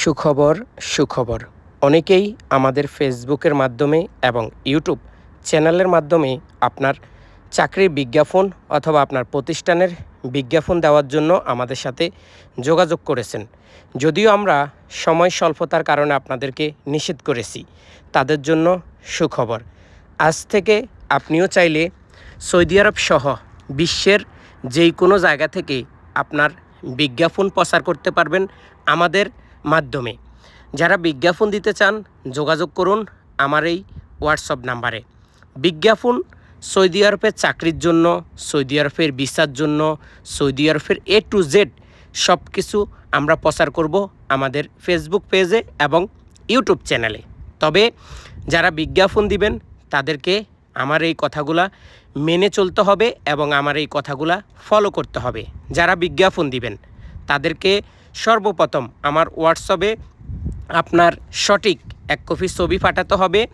সুখবর সুখবর। অনেকেই আমাদের ফেসবুকের মাধ্যমে এবং ইউটিউব চ্যানেলের মাধ্যমে আপনার চাকরির বিজ্ঞাপন অথবা আপনার প্রতিষ্ঠানের বিজ্ঞাপন দেওয়ার জন্য আমাদের সাথে যোগাযোগ করেছেন। যদিও আমরা সময় স্বল্পতার কারণে আপনাদেরকে নিষেধ করেছি। তাদের জন্য সুখবর। আজ থেকে আপনিও চাইলে সৌদি আরব সহ বিশ্বের যেই কোনো জায়গা থেকে আপনার বিজ্ঞাপন প্রচার করতে পারবেন। আমাদের মাধ্যমে। যারা বিজ্ঞাপন দিতে চান, যোগাযোগ করুন আমার এই হোয়াটসঅ্যাপ নাম্বারে। বিজ্ঞাপন সৌদি আরবের চাকরির জন্য, সৌদি আরবের ভিসার জন্য, সৌদি আরবের এ টু জেড সব কিছু আমরা প্রচার করব আমাদের ফেসবুক পেজে এবং ইউটিউব চ্যানেলে তবে যারা বিজ্ঞাপন দিবেন, তাদেরকে আমার এই কথাগুলা মেনে চলতে হবে এবং আমার এই কথাগুলা ফলো করতে হবে। যারা বিজ্ঞাপন দিবেন, তাদেরকে সর্বপ্রথম আমার হোয়াটসঅ্যাপে আপনার সঠিক এক কপি ছবি পাঠাতে হবে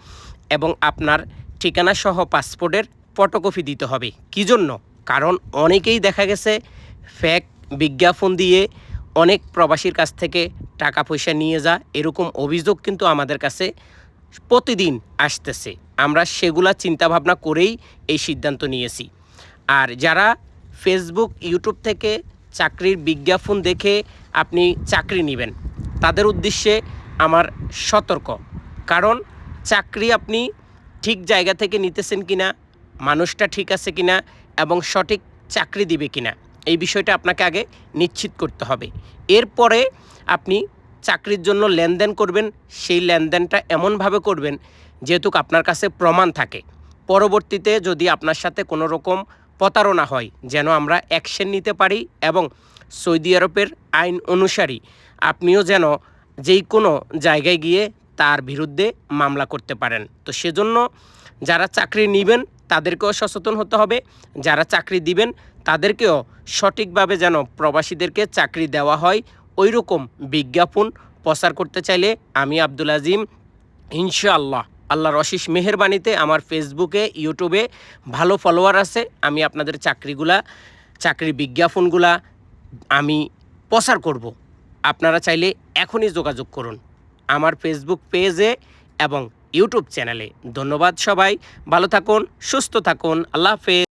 এবং আপনার ঠিকানা সহ পাসপোর্টের ফটোকপি দিতে হবে। কী জন্য? কারণ অনেকেই দেখা গেছে ফ্যাক বিজ্ঞাপন দিয়ে অনেক প্রবাসীর কাছ থেকে টাকা পয়সা নিয়ে যা এরকম অভিযোগ কিন্তু আমাদের কাছে প্রতিদিন আসতেছে। আমরা সেগুলা চিন্তাভাবনা করেই এই সিদ্ধান্ত নিয়েছি। আর যারা ফেসবুক ইউটিউব থেকে চাকরির বিজ্ঞাপন দেখে আপনি চাকরি নেবেন। তাদের উদ্দেশ্যে আমার সতর্ক। কারণ চাকরি আপনি ঠিক জায়গা থেকে নিতেছেন কিনা, মানুষটা ঠিক আছে কিনা এবং সঠিক চাকরি দিবে কিনা, এই বিষয়টা আপনাকে আগে নিশ্চিত করতে হবে। এরপরে আপনি চাকরির জন্য লেনদেন করবেন, সেই লেনদেনটা এমনভাবে করবেন যেহেতু আপনার কাছে প্রমাণ থাকে। পরবর্তীতে যদি আপনার সাথে কোনো রকম প্রতারণা হয়, যেন আমরা অ্যাকশন নিতে পারি এবং সৌদি আরবের আইন অনুসারী। আপনিও যেন যেই কোনো জায়গায় গিয়ে তার বিরুদ্ধে মামলা করতে পারেন। তো সেজন্য যারা চাকরি নেবেন, তাদেরকেও সচেতন হতে হবে। যারা চাকরি দিবেন, তাদেরকেও সঠিকভাবে যেন প্রবাসীদেরকে চাকরি দেওয়া হয়। ওই রকম বিজ্ঞাপন প্রচার করতে চাইলে আমি আব্দুল আজিম, ইনশাআল্লাহ। আল্লাহর অশেষ মেহেরবানিতে আমার ফেসবুকে, ইউটিউবে ভালো ফলোয়ার আছে। আমি আপনাদের চাকরিগুলা, চাকরি বিজ্ঞাপনগুলা আমি প্রচার করব। আপনারা চাইলে এখনই যোগাযোগ করুন আমার ফেসবুক পেজে এবং ইউটিউব চ্যানেলে ধন্যবাদ সবাই, ভালো থাকুন, সুস্থ থাকুন, আল্লাহ হাফেজ।